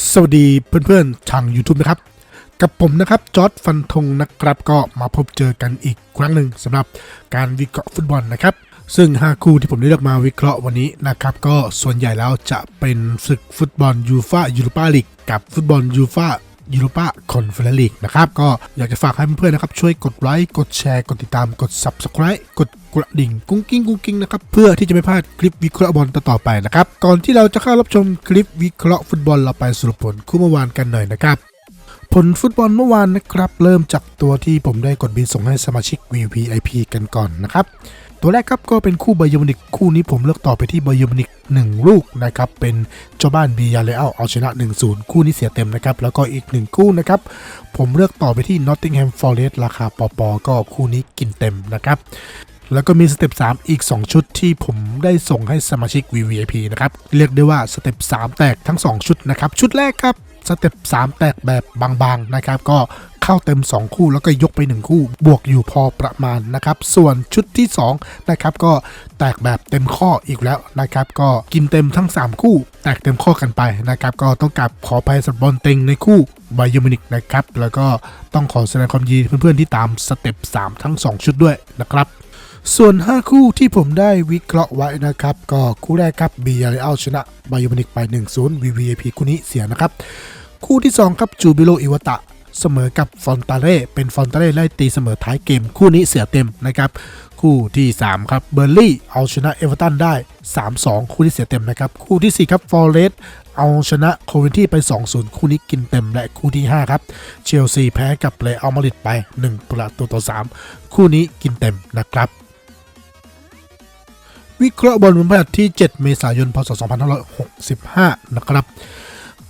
สวัสดีเพื่อนๆทาง YouTube นะครับ กับผมนะครับจอร์ดฟันธงนะครับก็มาพบเจอกันอีกครั้งหนึ่งสำหรับการวิเคราะห์ฟุตบอลนะครับ ซึ่ง 5 คู่ที่ผมได้เลือกมาวิเคราะห์วันนี้นะครับ ก็ส่วนใหญ่แล้วจะเป็นศึกฟุตบอลยูฟายูโรปาลีกกับฟุตบอลยูฟ่า ยูโรปาคอนเฟอเรนซ์ลีกนะครับ ก็อยากจะฝากให้เพื่อนๆนะครับ ช่วยกดไลค์กดแชร์ กดติดตามกด Subscribe กดกระดิ่งกุ้งกิ้งกุ้งกิ้งนะครับ เพื่อที่จะไม่พลาดคลิปวิเคราะห์บอลต่อๆไปนะครับ ก่อนที่เราจะเข้ารับชมคลิปวิเคราะห์ฟุตบอลเราไปสรุปผลคู่เมื่อวานกันหน่อยนะครับผลฟุตบอลเมื่อวานนะครับ เริ่มจากตัวที่ผมได้กดบินส่งให้สมาชิก VVIP กันก่อนนะครับ ตัวแรกครับก็เป็นคู่ไบยอร์มินิกคู่นี้ผมเลือกต่อไปที่ไบยอร์มินิก1 ลูกนะครับเป็นเจ้าบ้านบียาเลอัลเอาชนะ 1-0 คู่นี้เสียเต็มนะครับแล้วก็อีก 1 คู่นะครับผมเลือกต่อไปที่ Nottingham Forest ราคาปอปอก็คู่นี้กินเต็มนะครับแล้วก็มีสเต็ป3อีก 2 ชุดที่ผมได้ส่งให้สมาชิก VVIP นะครับ เรียกได้ว่าสเต็ป3แตกทั้ง 2 ชุดนะครับ ชุดแรกครับ สเต็ป3 แตกแบบบางๆนะครับก็เข้าเต็ม 2 คู่แล้วก็ยกไป 1 คู่ บวกอยู่พอประมาณนะครับ ส่วนชุดที่2นะครับก็แตกแบบเต็มข้ออีกแล้วนะครับ ก็กินเต็มทั้ง 3 คู่ แตกเต็มข้อกันไปนะครับ ก็ต้องกลับขอไปสับอลเต็งในคู่ไบเยอมินิกนะครับ แล้วก็ต้องขอแสดงความยินดีเพื่อนๆที่ตามสเต็ป3ทั้ง 2 ชุดด้วยนะครับ ส่วน 5 คู่ที่ผมได้วิเคราะห์ไว้นะครับ ก็คู่แรกครับบียาเรอัลชนะไบโอมินิกไป 1-0 VVAP คู่นี้เสียนะครับ คู่ที่ 2 ครับจูบิโลอิวตะเสมอกับฟอนตาเร่เป็นฟอนตาเร่ไล่ตีเสมอท้ายเกม คู่นี้เสียเต็มนะครับ คู่ที่ 3 ครับเบอร์ลี่เอาชนะเอเวอร์ตันได้ 3-2 คู่ที่เสียเต็มนะครับ คู่ทีสี่4 ครับฟอร์เรสเอาชนะโคเวนที่ไป 2-0 คู่นี้กินเต็มและคู่ที่ 5 ครับ เชลซีแพ้กับเลอัลมาริดไป 1 ประตูต่อ 3 คู่นี้กินเต็มนะครับ วิเคราะห์บอลวันพฤหัสที่ 7 เมษายน พศ 2565 นะครับ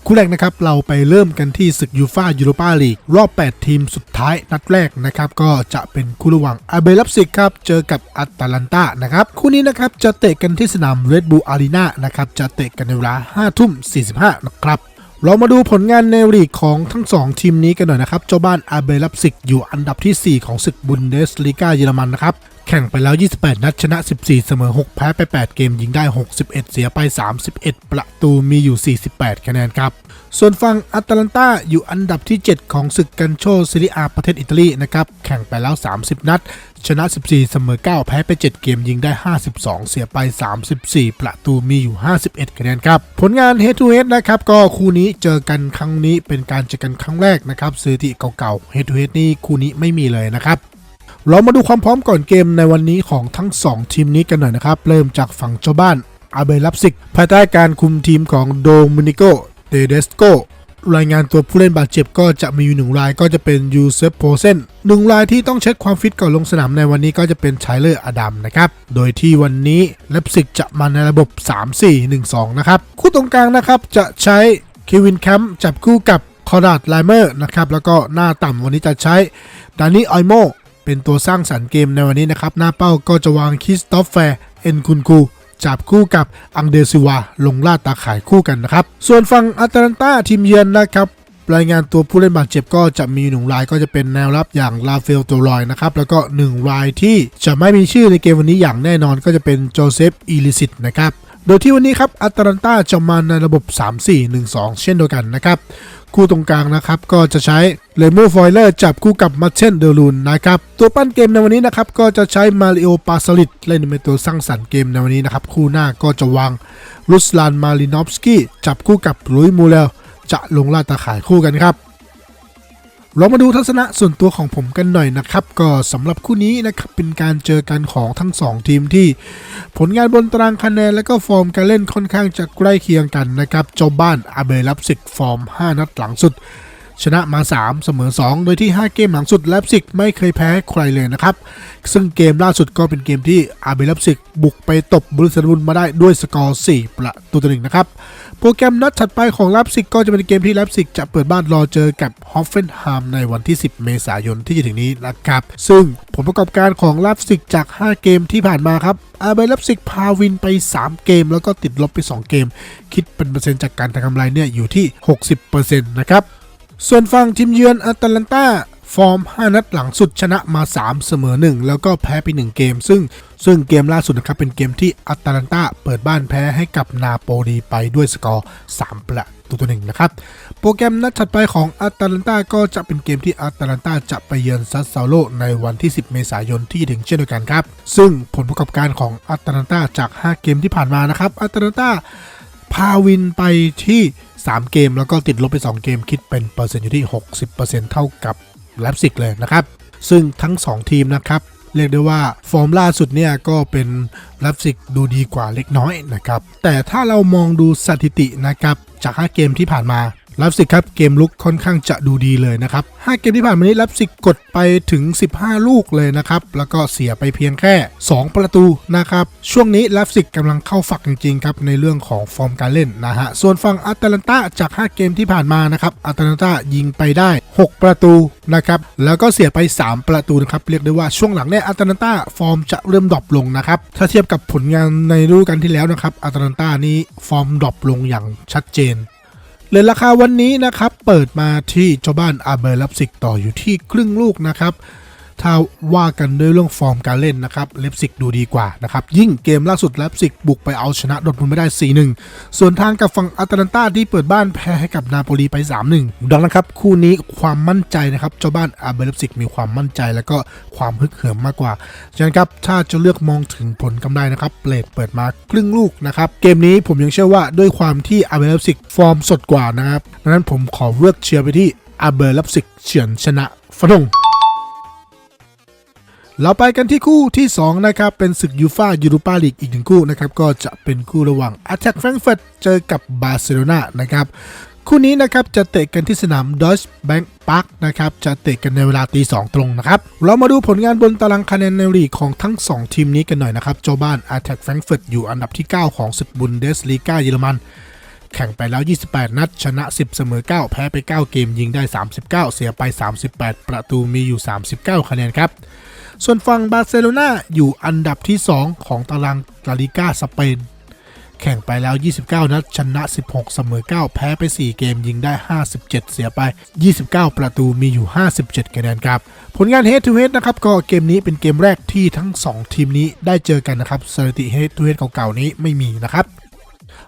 คู่แรกนะครับเราไปเริ่มกันที่ศึกยูฟายูโรปาลีกรอบ 8 ทีมสุดท้ายนัดแรกนะครับ ก็จะเป็นคู่ระหว่างอาเบลับซิกครับ เจอกับอัตแลนตานะครับ คู่นี้นะครับจะเตะกันที่สนามเรดบูอารีนานะครับ จะเตะกันในเวลา 5 ทุ่ม 45 นะครับ เรามาดูผลงานในลีกของทั้ง 2 ทีมนี้กันหน่อยนะครับ เจ้าบ้านอาเบลับซิกอยู่อันดับที่ 4 ของศึกบุนเดสลีกาเยอรมันนะครับ แข่งไปแล้ว 28 นัดชนะ 14 เสมอ 6 แพ้ไป 8 เกมยิงได้ 61 เสียไป 31 ประตูมีอยู่ 48 คะแนนครับ ส่วนฝั่งอัตแลนตาอยู่อันดับที่ 7 ของศึกกันโชซิลิอาประเทศอิตาลีนะครับ แข่งไปแล้ว 30 นัด ชนะ 14 เสมอ 9 แพ้ไป 7 เกมยิงได้ 52 เสียไป 34 ประตูมีอยู่ 51 คะแนนครับ ผลงาน Head to Head นะครับ ก็คู่นี้เจอกันครั้งนี้เป็นการเจอกันครั้งแรกนะครับสถิติเก่าๆ Head to Head นี่คู่นี้ไม่มีเลยนะครับ เรามาดูความพร้อมก่อนเกมในวันนี้ของทั้ง 2 ทีมนี้กันหน่อยนะครับ เริ่มจากฝั่งเจ้าบ้านอาเบลับซิก ภายใต้การคุมทีมของโดมินิโกเดเดสโกรายงานตัวผู้เล่นบาดเจ็บก็จะมีอยู่หนึ่งรายก็จะเป็นยูเซฟโพเซนหนึ่งรายที่ต้องเช็คความฟิตก่อนลงสนามในวันนี้ก็จะเป็นไชเลอร์อดัมนะครับ โดยที่วันนี้เลปซิกจะมาในระบบ 3-4-1-2 นะครับ คู่ตรงกลางนะครับจะใช้เควินแคมป์จับคู่กับคอร์ดัตไลเมอร์นะครับ แล้วก็หน้าต่ำวันนี้จะใช้ดานิออยโม เป็นตัวสร้างสรรค์เกมในวันนี้นะครับ หน้าเป้าก็จะวางคิสตอฟแฟร์เอ็นคุนคูจับคู่กับอังเดซิวา ลงล่าตาข่ายคู่กันนะครับ ส่วนฝั่งอัตแลนตาทีมเยือนนะครับรายงานตัวผู้เล่นบาดเจ็บก็จะมีหนึ่งรายก็จะเป็นแนวรับอย่างลาเฟลโตรอยนะครับ แล้วก็หนึ่งรายที่จะไม่มีชื่อในเกมวันนี้อย่างแน่นอนก็จะเป็นโจเซฟอีลิซิตนะครับ โดยที่วันนี้ครับอัตแลนตาจะมาในระบบ 3-4-1-2 เช่นเดียวกันนะครับ คู่ตรงกลางนะครับ ก็จะใช้เลโมฟอยเลอร์จับคู่กับมาเชนเดลูนนะครับ ตัวปั้นเกมในวันนี้นะครับ ก็จะใช้มาริโอปาสลิดเล่นเป็นตัวสร้างสรรค์เกมในวันนี้นะครับ คู่หน้าก็จะวางรุสลานมาลินอฟสกี้จับคู่กับลุยมูเลจะลงล่าตาข่ายคู่กันครับ เรามาดูทัศนะส่วนตัวของผมกันหน่อยนะครับ ก็สำหรับคู่นี้นะครับเป็นการเจอกันของทั้ง 2 ทีมที่ ผลงานบนตารางคะแนนและก็ฟอร์มการเล่นค่อนข้างจะใกล้เคียงกันนะครับเจ้าบ้านอาเบลับสิกฟอร์ม 5 นัดหลังสุด ชนะมา 3 เสมอ 2 โดยที่ 5 เกมหลังสุดแลบซิกไม่เคยแพ้ใครเลยนะครับ ซึ่งเกมล่าสุดก็เป็นเกมที่อาเบลับซิกบุกไปตบบรูเซนบุนมาได้ด้วยสกอร์ 4 ประตูต่อหนึ่งนะครับ โปรแกรมนัดถัดไปของแลบซิกก็จะเป็นเกมที่แลบซิกจะเปิดบ้านรอเจอกับฮอฟเฟนไฮม์ในวันที่ 10 เมษายนที่จะถึงนี้นะครับ ซึ่งผลประกอบการของแลบซิกจาก 5 เกมที่ผ่านมาครับอาเบลับซิกพาวินไป 3 เกม แล้วก็ติดลบไป 2 เกม คิดเป็นเปอร์เซ็นต์จากการทำกำไรเนี่ยอยู่ที่ 60%นะครับ ส่วนฝั่งทีมเยือนแอตแลนตาฟอร์ม 5 นัดหลังสุดชนะมา 3 เสมอ 1 แล้วก็แพ้ไป 1 เกม ซึ่งซึ่งเกมล่าสุดนะครับ เป็นเกมที่อัตแลนตาเปิดบ้านแพ้ให้กับนาโปลีไปด้วยสกอร์ 3 ประตูต่อหนึ่งนะครับ โปรแกรมนัดถัดไปของอตาลันตาก็จะเป็นเกมที่อตาลันตาจะไปเยือนซัสเซาโลในวันที่ 10 เมษายนที่ถึงเช่นเดียวกันครับ ซึ่งผลประกอบการของอตาลันตาจาก 5 เกมที่ผ่านมานะครับอตาลันตา พาวินไปที่ 3 เกมแล้วก็ติดลบไป 2 เกมคิดเป็นเปอร์เซ็นต์อยู่ที่ 60%เท่ากับแลปซิกเลยนะครับ ซึ่งทั้ง 2 ทีมนะครับ เรียกได้ว่าฟอร์มล่าสุดเนี่ยก็เป็นแลปซิกดูดีกว่าเล็กน้อยนะครับ แต่ถ้าเรามองดูสถิตินะครับจาก 5 เกมที่ผ่านมา ลับสิกครับเกมลุกค่อนข้างจะดูดีเลยนะครับ 5 เกมที่ผ่านมานี้ลับสิกกดไปถึง 15 ลูกเลยนะครับ แล้วก็เสียไปเพียงแค่ 2 ประตูนะครับ ช่วงนี้ลับสิกกำลังเข้าฝักจริงๆครับในเรื่องของฟอร์มการเล่นนะฮะ ส่วนฝั่งอัตแลนตาจาก 5 เกมที่ผ่านมานะครับอัตแลนตายิงไปได้ 6 ประตูนะครับ แล้วก็เสียไป 3 ประตูนะครับ เรียกได้ว่าช่วงหลังเนี่ยอัตแลนตาฟอร์มจะเริ่มดรอปลงนะครับ ถ้าเทียบกับผลงานในฤดูกาลที่แล้วนะครับอัตแลนตานี้ฟอร์มดรอปลงอย่างชัดเจน เลยราคาวันนี้นะครับ เปิดมาที่เจ้าบ้านอาเบอร์ลับสิกต่ออยู่ที่ครึ่งลูกนะครับ ถ้าว่ากันด้วยเรื่องฟอร์มการเล่นนะครับเลปซิกดูดีกว่านะครับยิ่งเกมล่าสุดเลปซิกบุกไปเอาชนะดอทมุนด์ไม่ได้ 4-1 ส่วนทางกับฝั่งอัตแลนตาที่เปิดบ้านแพ้ให้กับนาโปลีไป 3-1 ดังนั้นครับคู่นี้ความมั่นใจนะครับเจ้าบ้านอาเบอร์เลปซิกมีความมั่นใจแล้วก็ความฮึกเหิมมากกว่าฉะนั้นครับถ้าจะเลือกมองถึงผลกำไรนะครับเปลดเปิดมาครึ่งลูกนะครับเกมนี้ผมยังเชื่อว่าด้วยความที่อาเบอร์เลปซิกฟอร์มสดกว่านะครับดังนั้นผมขอเลือกเชียร์ไปที่อาเบอร์เลปซิกเฉือนชนะฟนง เราไปกันที่คู่ที่ 2 นะครับ เป็นศึกยูฟายูโรปาลีกอีกหนึ่งคู่นะครับ ก็จะเป็นคู่ระหว่าง a t t a c k Frankfurt เจอกับบาร์เซโลนานะครับ คู่นี้นะครับจะเตะกันที่สนามดอชแบงค์พาร์คนะครับ จะเตะกันในเวลาตีสองตรงนะครับ เรามาดูผลงานบนตารางคะแนนในลีกของทั้ง 2 ทีมนี้กันหน่อยนะครับ เจ้าบ้าน a t t a c k Frankfurt อยู่อันดับที่ 9 ของศึกบุนเดสลีกาเยอรมันแข่งไปแล้ว 28 นัด ชนะ 10 เสมอ 9 แพ้ไป 9 เกม ยิงได้ 39 เสียไป 38 ประตูมีอยู่ 39 คะแนนครับ ส่วนฝั่งบาร์เซโลนาอยู่อันดับที่ 2 ของตารางลาลิก้าสเปน แข่งไปแล้ว 29 นัด ชนะ 16 เสมอ 9 แพ้ไป 4 เกมยิงได้ 57 เสียไป 29 ประตูมีอยู่ 57 คะแนนครับ ผลงาน Head to Head นะครับ ก็เกมนี้เป็นเกมแรกที่ทั้ง 2 ทีมนี้ได้เจอกันนะครับสถิติ Head to Head เก่าๆนี้ไม่มีนะครับ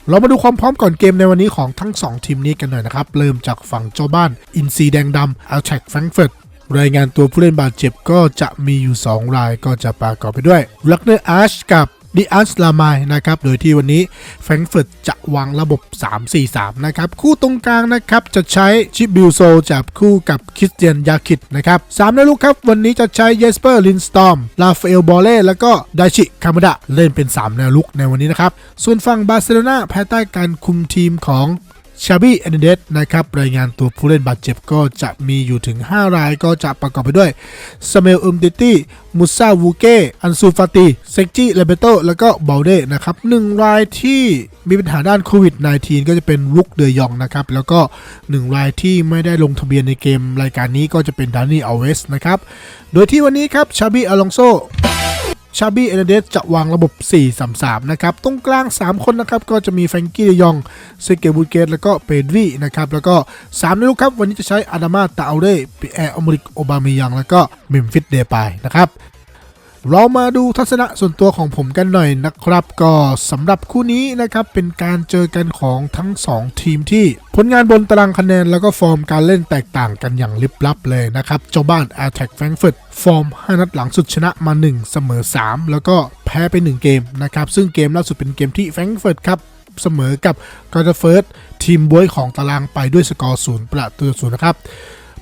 เรามาดูความพร้อมก่อนเกมในวันนี้ของทั้ง 2 ทีมนี้กันหน่อยนะครับ เริ่มจากฝั่งเจ้าบ้าน อินซีแดงดำอัลแทกแฟรงเฟิร์ต รายงานตัวผู้เล่นบาดเจ็บก็จะมีอยู่ 2 รายก็จะประกอบไปด้วยลักเนอร์อาร์ชกับดิอัสลามายนะครับ โดยที่วันนี้แฟรงเฟิร์ตจะวางระบบ 3-4-3 นะครับ คู่ตรงกลางนะครับ จะใช้ชิบิลโซจับคู่กับคริสเตียนยาคิดนะครับสามในลูกครับ วันนี้จะใช้เยสเปอร์ลินสตอมลาฟเอลบอเล่แล้วก็ไดชิคามดะเล่นเป็น 3 แนวลุกในวันนี้นะครับ ส่วนฝั่งบาร์เซโลนาภายใต้การคุมทีมของ ชาบี้แอนเดสนะครับรายงานตัวผู้เล่นบาดเจ็บก็จะมีอยู่ถึง 5 รายก็จะประกอบไปด้วยสเมลอุมติตี้มุซาวูเกอันซูฟาติเซกจิเลเบโตแล้วก็เบลเดนะครับหนึ่งรายที่มีปัญหาด้านโควิด -19 ก็จะเป็นลุกเดยองนะครับแล้วก็ 1 รายที่ไม่ได้ลงทะเบียนในเกมรายการนี้ก็จะเป็นดานี่อเวสนะครับโดยที่วันนี้ครับชาบี้อลองโซ ชาบี้เอเนเดสจะวางระบบ 4-3-3 นะครับ ตรงกลาง 3 คนนะครับ ก็จะมีแฟรงกี้เดยองเซเกบูเกตแล้วก็เปดรีนะครับ แล้วก็ 3 ในลูกครับ วันนี้จะใช้อาดามาตาเอาเร่ปีแอร์อมริกโอบามียัง แล้วก็มิมฟิตเดปายนะครับ เรามาดูทัศนะส่วนตัวของผมกันหน่อยนะครับ ก็สำหรับคู่นี้นะครับเป็นการเจอกันของทั้ง 2 ทีมที่ผลงานบนตารางคะแนนแล้วก็ฟอร์มการเล่นแตกต่างกันอย่างลิบลับเลยนะครับ เจ้าบ้าน a t t a c k Frankfurt ฟอร์ม 5 นัดหลังสุดชนะมา 1 เสมอ 3 แล้วก็แพ้ไป 1 เกมนะครับ ซึ่งเกมล่าสุดเป็นเกมที่ Frankfurt ครับเสมอกับกอร์เฟิร์สทีมบวยของตารางไปด้วยสกอร์ศูนย์ประตูศูนย์นะครับ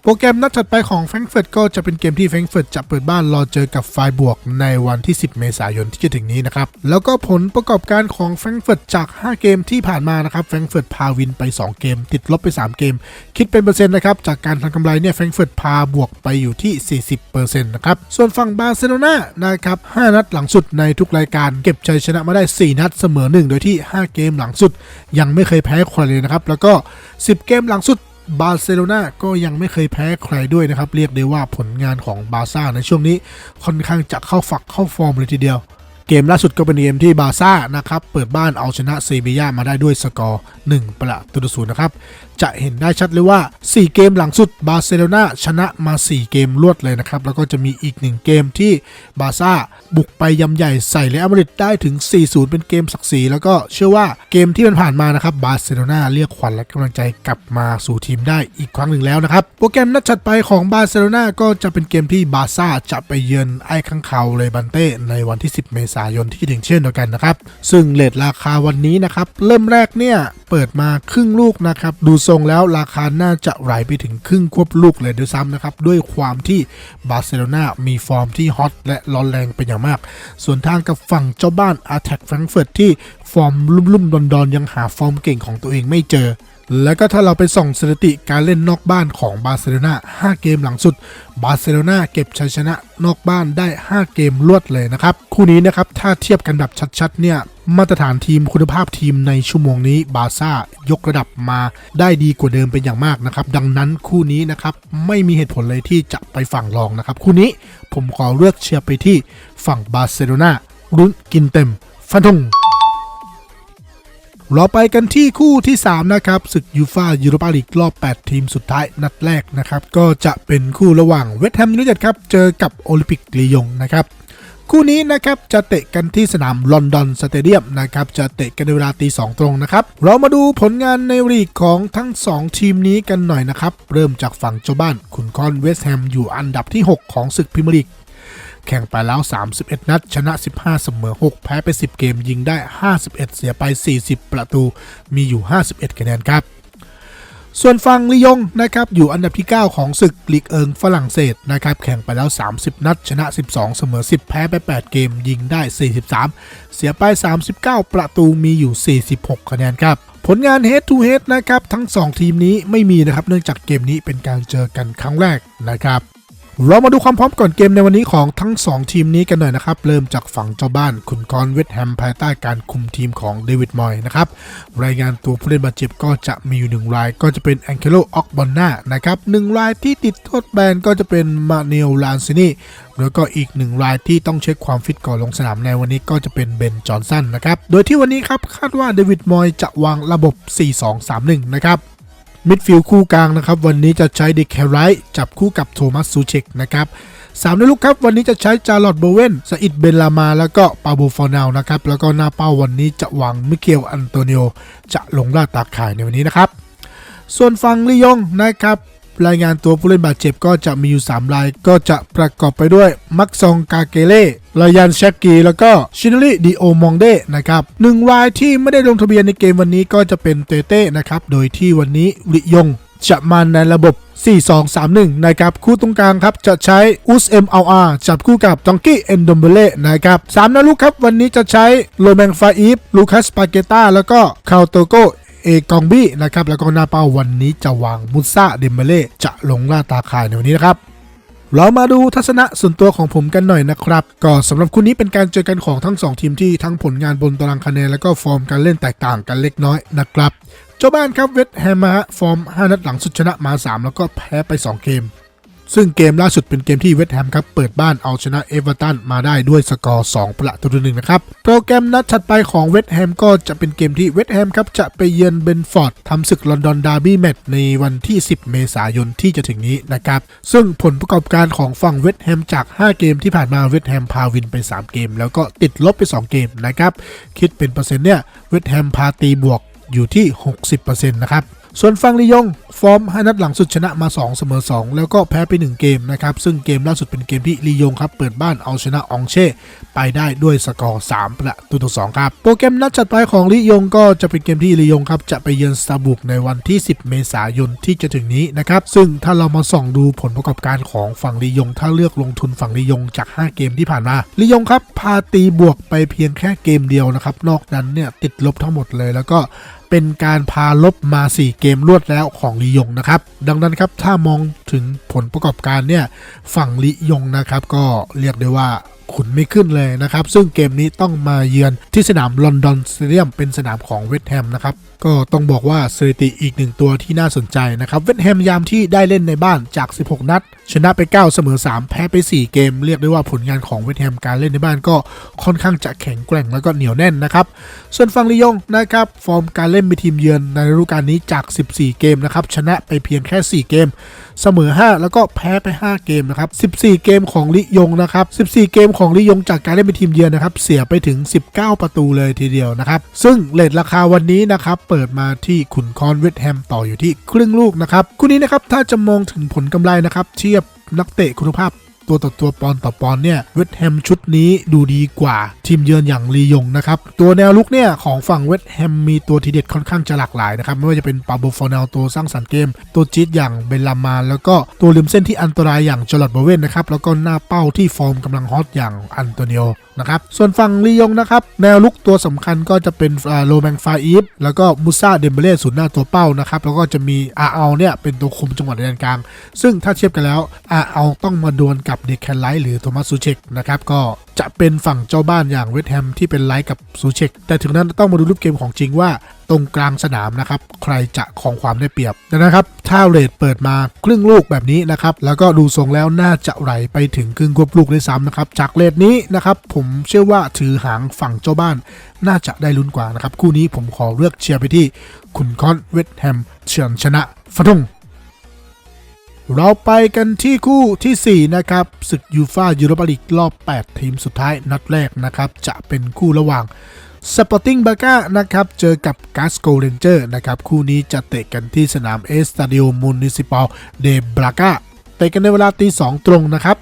โปรแกรมนัดถัดไปของแฟรงก์เฟิร์ตก็จะเป็นเกมที่แฟรงก์เฟิร์ตจะเปิดบ้านรอเจอกับไฟบวกในวันที่ 10 เมษายนที่จะถึงนี้นะครับ แล้วก็ผลประกอบการของแฟรงก์เฟิร์ตจาก 5 เกมที่ผ่านมานะครับแฟรงก์เฟิร์ตพาวินไป 2 เกม ติดลบไป 3 เกม คิดเป็นเปอร์เซ็นต์นะครับ จากการทำกำไรเนี่ยแฟรงก์เฟิร์ตพาบวกไปอยู่ที่ 40%นะครับ ส่วนฝั่งบาร์เซโลนานะครับ 5 นัดหลังสุดในทุกรายการเก็บชัยชนะมาได้ 4 นัดเสมอ 1 โดยที่ 5 เกมหลังสุด ยังไม่เคยแพ้ใครเลยนะครับ แล้วก็ 10 เกมหลังสุด บาร์เซโลนาก็ยังไม่เคยแพ้ใครด้วยนะครับ เรียกได้ว่าผลงานของบาร์ซ่าในช่วงนี้ค่อนข้างจะเข้าฝักเข้าฟอร์มเลยทีเดียว เกมล่าสุดก็เป็นเกมที่บาร์ซ่านะครับ เปิดบ้านเอาชนะเซบียามาได้ด้วยสกอร์ 1 ประตูต่อศูนย์นะครับ จะเห็นได้ชัดเลยว่า 4 เกมหลังสุดบาร์เซโลนาชนะมา 4 เกมรวดเลยนะครับ แล้วก็จะมีอีก 1 เกมที่บาร์ซ่าบุกไปยำใหญ่ใส่เรอัลมาดริดได้ถึง 4-0 เป็นเกมศักดิ์ศรีแล้วก็เชื่อว่าเกมที่มันผ่านมานะครับบาร์เซโลนาเรียกขวัญและกำลังใจกลับมาสู่ทีมได้อีกครั้งหนึ่งแล้วนะครับ โปรแกรมนัดถัดไปของบาร์เซโลนาก็จะเป็นเกมที่บาร์ซ่าจะไปเยือนไอ้ข้างเขาเลยบันเต้ในวันที่ 10 เมษายนที่ถึงเช่นเดียวกันนะครับ ซึ่งเลทราคาวันนี้นะครับ เริ่มแรกเนี่ย เปิดมาครึ่งลูกนะครับ ดูทรงแล้วราคาน่าจะไหลไปถึงครึ่งควบลูกเลยด้วยซ้ำนะครับ ด้วยความที่บาร์เซโลนามีฟอร์มที่ฮอตและร้อนแรงเป็นอย่างมาก ส่วนทางกับฝั่งเจ้าบ้านอา t แทกแฟรงเฟิร์ตที่ฟอร์มลุ่มๆดอนๆยังหาฟอร์มเก่งของตัวเองไม่เจอ แล้วก็ถ้าเราไปส่องสถิติการเล่นนอกบ้านของบาร์เซโลนา5เกมหลังสุด บาร์เซโลนาเก็บชัยชนะนอกบ้านได้ 5 เกมรวดเลยนะครับ คู่นี้นะครับถ้าเทียบกันแบบชัดๆเนี่ยมาตรฐานทีมคุณภาพทีมในชั่วโมงนี้บาซ่ายกระดับมาได้ดีกว่าเดิมเป็นอย่างมากนะครับ ดังนั้นคู่นี้นะครับไม่มีเหตุผลเลยที่จะไปฝั่งรองนะครับ คู่นี้ผมขอเลือกเชียร์ไปที่ฝั่งบาร์เซโลนารุ้นกินเต็ม ฟันธง เราไปกันที่คู่ที่ 3 นะครับศึกยูฟายูโรปาลีกรอบ 8 ทีมสุดท้ายนัดแรกนะครับ ก็จะเป็นคู่ระหว่างเวสต์แฮมยูไนเต็ดครับ เจอกับโอลิมปิกลียงนะครับ คู่นี้นะครับจะเตะกันที่สนามลอนดอนสเตเดียมนะครับ จะเตะกันในเวลาตีสองตรงนะครับ เรามาดูผลงานในลีกของทั้ง 2 ทีมนี้กันหน่อยนะครับ เริ่มจากฝั่งเจ้าบ้านคุณคอนเวสต์แฮมอยู่อันดับที่ 6 ของศึกพรีเมียร์ลีก แข่งไปแล้ว 31 นัด ชนะ 15 เสมอ 6 แพ้ไป 10 เกมยิงได้ 51 เสียไป 40 ประตู มีอยู่ 51 คะแนนครับ ส่วนฝั่งลียงนะครับอยู่อันดับที่ 9 ของศึกลีกเอิงฝรั่งเศสนะครับแข่งไปแล้ว 30 นัด ชนะ 12 เสมอ 10 แพ้ไป 8 เกมยิงได้ 43 เสียไป 39 ประตูมีอยู่ 46 คะแนนครับผลงาน head to head นะครับ ทั้ง 2 ทีมนี้ไม่มีนะครับ เนื่องจากเกมนี้เป็นการเจอกันครั้งแรกนะครับ เรามาดูความพร้อมก่อนเกมในวันนี้ของทั้ง 2 ทีมนี้กันหน่อยนะครับ เริ่มจากฝั่งเจ้าบ้านคุณกรเวสต์แฮมภายใต้การคุมทีมของเดวิดมอยนะครับ รายงานตัวผู้เล่นบาดเจ็บก็จะมีอยู่หนึ่งราย ก็จะเป็นแองเคโลออกบอนนานะครับหนึ่งรายที่ติดโทษแบนก็จะเป็นมาเนลลานซินีแล้วก็อีกหนึ่งรายที่ต้องเช็คความฟิตก่อนลงสนามในวันนี้ก็จะเป็นเบนจอห์นสันนะครับโดยที่วันนี้ครับคาดว่าเดวิดมอยจะวางระบบ 4-2-3-1 นะครับ มิดฟิลด์คู่กลางนะครับ วันนี้จะใช้เดคแคไรจับคู่กับโทมัสซูเชกนะครับสามในลูกครับ วันนี้จะใช้จาร์ลอตโบเวนซาอิดเบนลามา แล้วก็ปาโบฟอร์นาวนะครับ แล้วก็หน้าเป้าวันนี้จะวางมิเกลอันโตนิโอจะลงล่าตาข่ายในวันนี้นะครับ ส่วนฝั่งลียงนะครับ รายงานตัวผู้เล่นบาดเจ็บก็จะมีอยู่ 3 ราย ก็จะประกอบไปด้วย มักซองกาเกเล่ลายันแชกกีแล้วก็ชิน o รีดิโอมองเดนะครับหนึ่งรายที่ไม่ได้ลงทะเบียนในเกมวันนี้ก็จะเป็นเตเต้นะครับ โดยที่วันนี้ลิยงจะมาในระบบ 4-2-3-1 นะครับ คู่ตรงกลางครับ จะใช้อุสเอ็มอาร์จับคู่กับจองกี้เอนดอมเบเล่นะครับสามนาลูกครับ วันนี้จะใช้โรแมงฟาอีฟลูคัสปาเกต้าแล้วก็คาโตโก เอกองบี้นะครับแล้วก็หน้าเป้าวันนี้จะวางมุซาเดมเบเล่จะลงล่าตาข่ายในวันนี้นะครับเรามาดูทัศนะส่วนตัวของผมกันหน่อยนะครับ ก็สำหรับคู่นี้เป็นการเจอกันของทั้ง 2 ทีมที่ทั้งผลงานบนตารางคะแนน และก็ฟอร์มการเล่นแตกต่างกันเล็กน้อยนะครับ เจ้าบ้านครับเวสแฮมฮะฟอร์ม 5 นัดหลังสุดชนะมา 3 แล้วก็แพ้ไป 2 เกม ซึ่งเกมล่าสุดเป็นเกมที่เวสต์แฮมครับ เปิดบ้านเอาชนะเอเวอร์ตันมาได้ด้วยสกอร์ 2 ประตูต่อหนึ่งนะครับ โปรแกรมนัดถัดไปของเวสต์แฮมก็จะเป็นเกมที่เวสต์แฮมครับ จะไปเยือนเบนฟอร์ดทำศึกลอนดอนดาร์บี้แมตช์ในวันที่ 10 เมษายนที่จะถึงนี้นะครับ ซึ่งผลประกอบการของฝั่งเวสต์แฮมจาก 5 เกมที่ผ่านมาเวสต์แฮมพาวินไป 3 เกม แล้วก็ติดลบไป 2 เกมนะครับคิดเป็นเปอร์เซ็นต์เนี่ยเวสต์แฮมพาตีบวกอยู่ที่ 60%นะครับ ส่วนฟังลียง ฟอร์ม5นัดหลังสุดชนะมา 2 เสมอ 2 แล้วก็แพ้ไป 1 เกมนะครับ ซึ่งเกมล่าสุดเป็นเกมที่ลียงครับ เปิดบ้านเอาชนะอองเช่ ไปได้ด้วยสกอร์ 3 ประตูต่อ2ครับ โปรแกรมนัดจัดไปของลียงก็จะเป็นเกมที่ลียงครับ จะไปเยือนสตาบุกในวันที่ 10 เมษายนที่จะถึงนี้นะครับ ซึ่งถ้าเรามาส่องดูผลประกอบการของฝั่งลียง ถ้าเลือกลงทุนฝั่งลียงจาก 5 เกมที่ผ่านมาลียงครับพาตีบวกไปเพียงแค่เกมเดียวนะครับนอกนั้นเนี่ยติดลบทั้งหมดเลยแล้วก็ เป็นการพาลบมา 4 เกมรวดแล้วของลียงนะครับ ดังนั้นครับถ้ามองถึงผลประกอบการเนี่ยฝั่งลียงนะครับก็เรียกได้ว่าขุนไม่ขึ้นเลยนะครับ ซึ่งเกมนี้ต้องมาเยือนที่สนามลอนดอนสเตเดียมเป็นสนามของเวสต์แฮมนะครับ ก็ต้องบอกว่าสถิติอีกหนึ่งตัวที่น่าสนใจนะครับ เวสต์แฮมยามที่ได้เล่นในบ้านจาก 16 นัด ชนะไป 9 เสมอ 3 แพ้ไป 4 เกม เรียกได้ว่าผลงานของเวสต์แฮมการเล่นในบ้านก็ค่อนข้างจะแข็งแกร่งแล้วก็เหนียวแน่นนะครับ ส่วนฝั่งลียงนะครับ ฟอร์มการเล่นเป็นทีมเยือนในฤดูกาลนี้จาก 14 เกมนะครับ ชนะไปเพียงแค่ 4 เกม เสมอ 5 แล้วก็แพ้ไป 5 เกมนะครับ 14 เกมของลิยงนะครับ 14 เกมของลิยงจากการเล่นเป็นทีมเยือนนะครับ เสียไปถึง 19 ประตูเลยทีเดียวนะครับ ซึ่งเลทราคาวันนี้นะครับเปิดมาที่ขุนคอนเวสต์แฮมต่ออยู่ที่ครึ่งลูกนะครับคู่นี้นะครับถ้าจะมองถึงผลกำไรนะครับเทียบนักเตะคุณภาพตัวต่อตัวปอนต่อปอนเนี่ยเวสต์แฮมชุดนี้ดูดีกว่า ทีมเยือนอย่างลียงนะครับ ตัวแนวลุกเนี่ยของฝั่งเวสต์แฮมมีตัวทีเด็ดค่อนข้างจะหลากหลายนะครับ ไม่ว่าจะเป็นปาโบฟอร์นลตัวสร้างสรรค์เกม ตัวจี๊ดอย่างเบลามา แล้วก็ตัวริมเส้นที่อันตรายอย่างจอร์ดบเวนนะครับ แล้วก็หน้าเป้าที่ฟอร์มกำลังฮอตอย่างอันโตนิโอนะครับ ส่วนฝั่งลียงนะครับ แนวลุกตัวสำคัญก็จะเป็นโรแมงฟาอีฟแล้วก็มูซาเดมเบเล่ศูนย์หน้าตัวเป้านะครับ แล้วก็จะมีอาเอาเนี่ยเป็นตัวคุมจังหวัดแดนกลาง ซึ่งถ้าเทียบกันแล้วอาเอาต้องมาดวลกับเดคแคนไลท์หรือโทมัสซูเชกนะครับก็จะเป็นฝั่งเจ้าบ้านอย่างเวสแฮมที่เป็นไลท์กับซูเชกแต่ถึงนั้นต้องมาดูรูปเกมของจริงว่าตรงกลางสนามนะครับ ใครจะคองความได้เปรียบนะครับ ถ้าเรทเปิดมาครึ่งลูกแบบนี้นะครับ แล้วก็ดูทรงแล้วน่าจะไหลไปถึงครึ่งควบลูกได้ซ้ำนะครับ จากเรทนี้นะครับ ผมเชื่อว่าถือหางฝั่งเจ้าบ้าน น่าจะได้ลุ้นกว่านะครับ คู่นี้ผมขอเลือกเชียร์ไปที่ขุนคอนเวสแฮมเฉือนชนะฟะทง เราไปกันที่คู่ทีสี่ 4 นะครับศึกยูฟายูโรปาลีกรอบ 8 ทีมสุดท้ายนัดแรกนะครับ จะเป็นคู่ระหว่างสปอร์ติ้งบาก้านะครับ เจอกับกาสโกเรนเจอร์นะครับ คู่นี้จะเตะกันที่สนามเอสตาดิโอมูนิซิปอลเดบลาก้าเตะกันในเวลาตี2ตรงนะครับ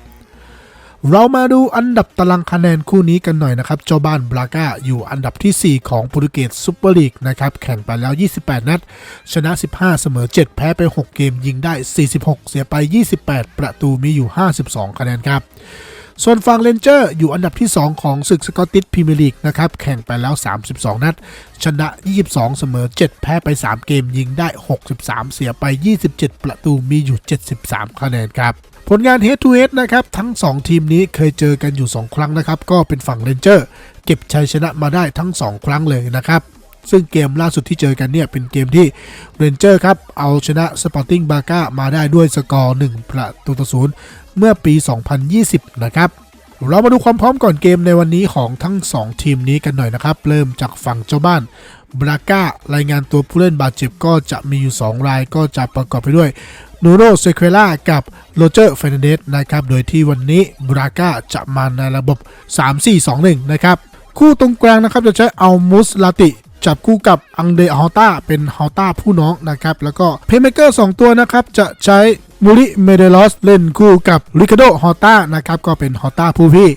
เรามาดูอันดับตารางคะแนนคู่นี้กันหน่อยนะครับ เจ้าบ้านบราก้าอยู่อันดับทีสี่4 ของโปรตุเกสซูเปอร์ลีกนะครับ แข่งไปแล้ว 28 นัด ชนะ 15 เสมอ 7 แพ้ไป 6 เกม ยิงได้ 46 เสียไป 28 ประตูมีอยู่ 52 คะแนนครับ ส่วนฝั่งเลนเจอร์อยู่อันดับที่ 2 ของศึกสกอตติชพรีเมียร์ลีกนะครับ แข่งไปแล้ว 32 นัด ชนะ 22 เสมอ 7 แพ้ไป 3 เกม ยิงได้ 63 เสียไป 27 ประตูมีอยู่ 73 คะแนนครับ ผลงาน Head to Head นะครับ ทั้ง 2 ทีมนี้เคยเจอกันอยู่ 2 ครั้งนะครับ ก็เป็นฝั่งเรนเจอร์เก็บชัยชนะมาได้ทั้ง 2 ครั้งเลยนะครับ ซึ่งเกมล่าสุดที่เจอกันเนี่ย เป็นเกมที่เรนเจอร์ครับ เอาชนะสปอร์ติ้งบาก้ามาได้ด้วยสกอร์ 1 ประตูต่อศูนย์เมื่อปี 2020 นะครับ เรามาดูความพร้อมก่อนเกมในวันนี้ของทั้ง 2 ทีมนี้กันหน่อยนะครับ เริ่มจากฝั่งเจ้าบ้านบราก้ารายงานตัวผู้เล่นบาดเจ็บก็จะมีอยู่ 2 รายก็จะประกอบไปด้วยนูโรเซเคล่ากับโรเจอร์เฟรนเดสนะครับ โดยที่วันนี้บราก้าจะมาในระบบ 3-4-2-1 นะครับ คู่ตรงกลางนะครับจะใช้อัลมุสลาติจับคู่กับอังเดอฮอต้าเป็นฮอต้าผู้น้องนะครับ แล้วก็เพย์เมเกอร์2ตัวนะครับ จะใช้ มูริเมเดลอสเล่นคู่กับริคาโดฮอต้านะครับก็เป็นฮอต้าผู้พี่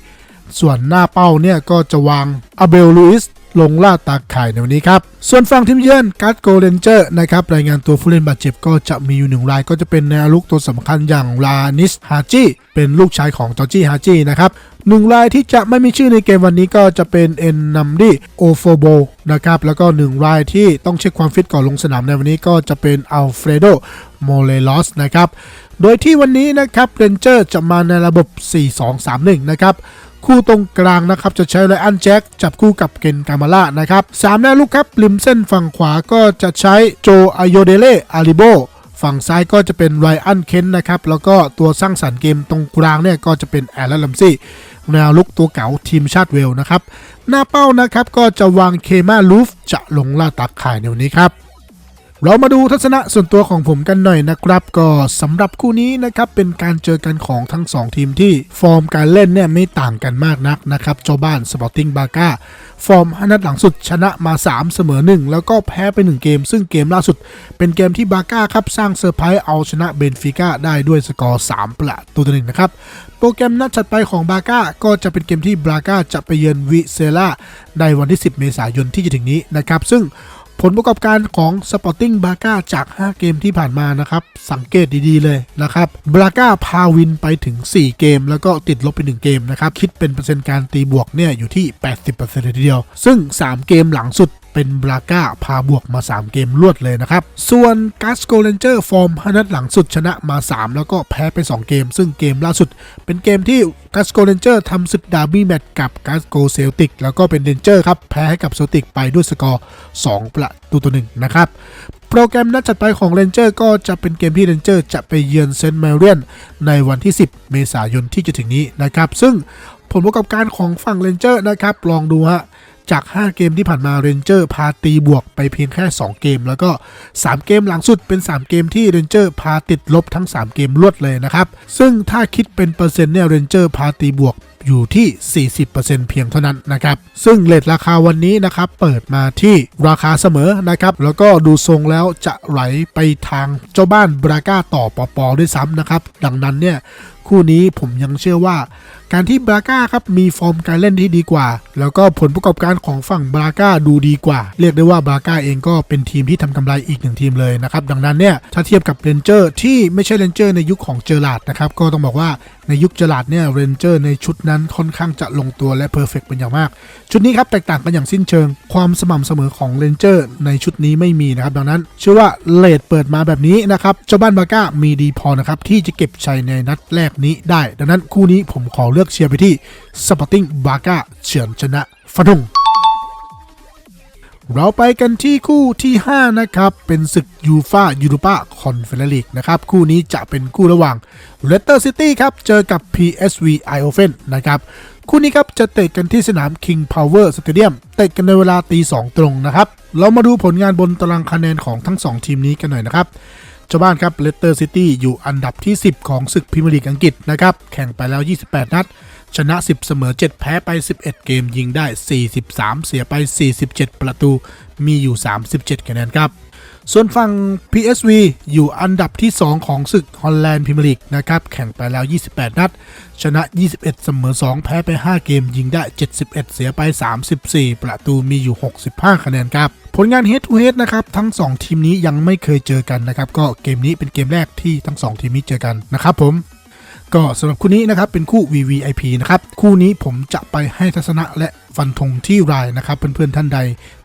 ส่วนหน้าเป้าเนี่ยก็จะวางอาเบลลูอิสลงล่าตาข่ายในวันนี้ครับ ส่วนฝั่งทีมเยือนการ์ดโกลเลนเจอร์นะครับรายงานตัวผู้เล่นบาดเจ็บก็จะมีอยู่หนึ่งรายก็จะเป็นแนวลุกตัวสำคัญอย่างลานิสฮาจิเป็นลูกชายของจอร์จี้ฮาจินะครับ หนึ่งรายที่จะไม่มีชื่อในเกมวันนี้ก็จะเป็นเอ็นนัมดีโอโฟโบนะครับ แล้วก็หนึ่งรายที่ต้องเช็คความฟิตก่อนลงสนามในวันนี้ก็จะเป็นอัลเฟรโดโมเลลอสนะครับ โดยที่วันนี้นะครับเรนเจอร์จะมาในระบบ 4-2-3-1 นะครับคู่ตรงกลางนะครับจะใช้ไรอันแจ็คจับคู่กับเกนกามาล่านะครับสามแนวลูกครับริมเส้นฝั่งขวาก็จะใช้โจอโยเดเล่อาริโบฝั่งซ้ายก็จะเป็นไรอันเคนนะครับแล้วก็ตัวสร้างสรรค์เกมตรงกลางเนี่ยก็จะเป็นแอลลัมซี่ แนวลุกตัวเก่าทีมชาติเวลนะครับ หน้าเป้านะครับก็จะวางเคมาลูฟจะลงล่าตักข่ายในวันนี้ครับ เรามาดูทัศนะส่วนตัวของผมกันหน่อยนะครับ ก็สำหรับคู่นี้นะครับเป็นการเจอกันของทั้ง 2 ทีมที่ฟอร์มการเล่นเนี่ยไม่ต่างกันมากนักนะครับเจ้าบ้านสปอร์ติ้งบาก้าฟอร์ม5นัดหลังสุดชนะมา 3 เสมอ 1 แล้วก็แพ้ไป 1 เกม ซึ่งเกมล่าสุด เป็นเกมที่บาก้าครับสร้างเซอร์ไพรส์เอาชนะเบนฟิก้าได้ด้วยสกอร์ 3 ประตูต่อหนึ่งนะครับโปรแกรมนัดถัดไปของบาก้าก็จะเป็นเกมที่บาก้าจะไปเยือนวิเซล่าในวันที่ 10 เมษายนที่จะถึงนี้นะครับซึ่ง ผลประกอบการของ Sporting b a g a จาก 5 เกมที่ผ่านมานะครับ สังเกตดีๆเลยนะครับบราก้าพาวินไปถึง 4 เกม แล้วก็ติดลบไป 1 เกมนะครับ คิดเป็นเปอร์เซ็นต์การตีบวกเนี่ยอยู่ที่ 80%เลยทีเดียว ซึ่ง 3 เกมหลังสุด เป็นบราก้าพาบวกมา 3 เกมรวดเลยนะครับ ส่วนกาสโกเลนเจอร์ฟอร์มนัดหลังสุดชนะมา 3 แล้วก็แพ้ไป 2 เกม ซึ่งเกมล่าสุด เป็นเกมที่กาสโกเลนเจอร์ทำศึกดาร์บี้แมตช์กับกาสโกเซลติกแล้วก็เป็นเรนเจอร์ครับ แพ้ให้กับเซลติกไปด้วยสกอร์ 2 ประตูต่อหนึ่งนะครับโปรแกรมนัดจัดไปของเรนเจอร์ก็จะเป็นเกมที่เรนเจอร์จะไปเยือนเซนต์แมรี่นในวันที่ 10 เมษายนที่จะถึงนี้นะครับ ซึ่งผลประกอบการของฝั่งเรนเจอร์นะครับ ลองดูฮะ จาก 5 เกมที่ผ่านมาเรนเจอร์พาตีบวกไปเพียงแค่ 2 เกม แล้วก็ 3 เกมหลังสุดเป็น 3 เกมที่เรนเจอร์พาติดลบทั้ง 3 เกมรวดเลยนะครับ ซึ่งถ้าคิดเป็นเปอร์เซ็นต์เนี่ยเรนเจอร์พาตีบวกอยู่ที่ 40%เพียงเท่านั้นนะครับ ซึ่งเลทราคาวันนี้นะครับ เปิดมาที่ราคาเสมอนะครับ แล้วก็ดูทรงแล้วจะไหลไปทางเจ้าบ้านบราก้าต่อปอปอด้วยซ้ำนะครับ ดังนั้นเนี่ย คู่นี้ผมยังเชื่อว่า การที่บราก้าครับมีฟอร์มการเล่นที่ดีกว่า แล้วก็ผลประกอบการของฝั่งบราก้าดูดีกว่า เรียกได้ว่าบราก้าเองก็เป็นทีมที่ทำกำไรอีกหนึ่งทีมเลยนะครับดังนั้นเนี่ยถ้าเทียบกับเรนเจอร์ที่ไม่ใช่เรนเจอร์ในยุคของเจอร์ลาดนะครับก็ต้องบอกว่าในยุคเจอร์ลาดเนี่ยเรนเจอร์ในชุดนั้นค่อนข้างจะลงตัวและเพอร์เฟกเป็นอย่างมาก ชุดนี้ครับแตกต่างกันอย่างสิ้นเชิง ความสม่ำเสมอของเรนเจอร์ในชุดนี้ไม่มีนะครับดังนั้นเชื่อว่าเลดเปิดมาแบบนี้นะครับเจ้าบ้านบราก้ามีดีพอนะครับที่จะเก็บชัยในนัดแรกนี้ได้ ดังนั้นคู่นี้ผมขอเลือกเชียร์ไปที่สปอร์ติ้งบราก้าเฉือนชนะฟะดุงเราไปกันที่คู่ที่ 5 นะครับ เป็นศึกยูฟายูโรปาคอนเฟอเรนซ์ลีกนะครับ คู่นี้จะเป็นคู่ระหว่างเลสเตอร์ซิตี้ครับ เจอกับ PSV Eindhoven นะครับ คู่นี้ครับ จะเตะกันที่สนาม King Power Stadium เตะกันในเวลาตี 2 ตรงนะครับ เรามาดูผลงานบนตารางคะแนนของทั้ง 2 ทีมนี้กันหน่อยนะครับ จ้าบ้านครับเลสเตอร์ซิตี้อยู่อันดับที่ 10 ของศึกพรีเมียร์ลีกอังกฤษนะครับแข่งไปแล้ว 28 นัด ชนะ 10 เสมอ 7 แพ้ไป 11 เกมยิงได้ 43 เสียไป 47 ประตูมีอยู่ 37 คะแนนครับ ส่วนฝั่ง PSV อยู่อันดับที่ 2 ของศึกฮอลแลนด์พรีเมียร์ลีกนะครับ แข่งไปแล้ว 28 นัด ชนะ 21 เสมอ 2 แพ้ไป 5 เกม ยิงได้ 71 เสียไป 34 ประตูมีอยู่ 65 คะแนนครับ ผลงาน head to head นะครับ ทั้ง 2 ทีมนี้ยังไม่เคยเจอกันนะครับ ก็เกมนี้เป็นเกมแรกที่ทั้ง 2 ทีมนี้เจอกันนะครับผม ก็สำหรับคู่นี้นะครับเป็นคู่ VVIP นะครับคู่นี้ผมจะไปให้ทัศนะและฟันธงที่รายนะครับ เพื่อนๆท่านใด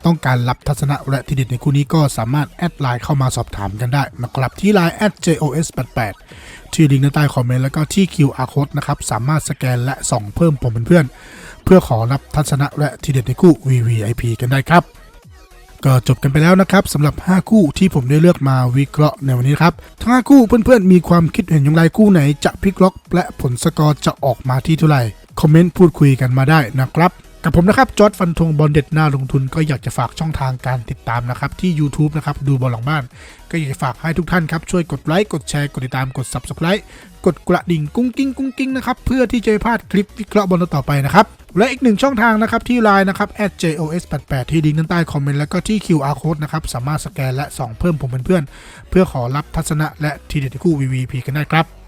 ต้องการรับทัศนะและทีเด็ดในคู่นี้ก็สามารถแอดไลน์เข้ามาสอบถามกันได้นะครับที่ไลน์ @jos88 ที่ลิงก์ด้านใต้คอมเมนต์แล้วก็ที่ QR code นะครับสามารถสแกนและส่องเพิ่มผมเพื่อนเพื่อขอรับทัศนะและทีเด็ดในคู่ VVIP กันได้ครับ ก็จบกันไปแล้วนะครับสำหรับ 5 คู่ที่ผมได้เลือกมาวิเคราะห์ในวันนี้ครับทั้ง5คู่เพื่อนๆ มีความคิดเห็นอย่างไรคู่ไหนจะพลิกล็อก และผลสกอร์จะออกมาที่เท่าไหร่คอมเมนต์พูดคุยกันมาได้นะครับ กับผมนะครับจอร์ดฟันธงบอลเด็ดหน้าลงทุนก็อยากจะฝากช่องทางการติดตามนะครับ ที่ YouTube นะครับ ดูบอลหลังบ้าน ก็อยากจะฝากให้ทุกท่านครับ ช่วยกดไลค์ กดแชร์ กดติดตามกด Subscribe กดกระดิ่งกุ้งกิ้งกุ้งกิ้งนะครับ เพื่อที่จะไม่พลาดคลิปวิเคราะห์บอลต่อไปนะครับ และอีกหนึ่งช่องทางนะครับ ที่ไลน์นะครับ @jos88 ที่ลิงก์ด้านใต้คอมเมนต์แล้วก็ที่ QR code นะครับสามารถสแกนและส่องเพิ่มผมเป็นเพื่อน เพื่อขอรับทัศนะและทีเด็ดคู่ VVP กันได้ครับ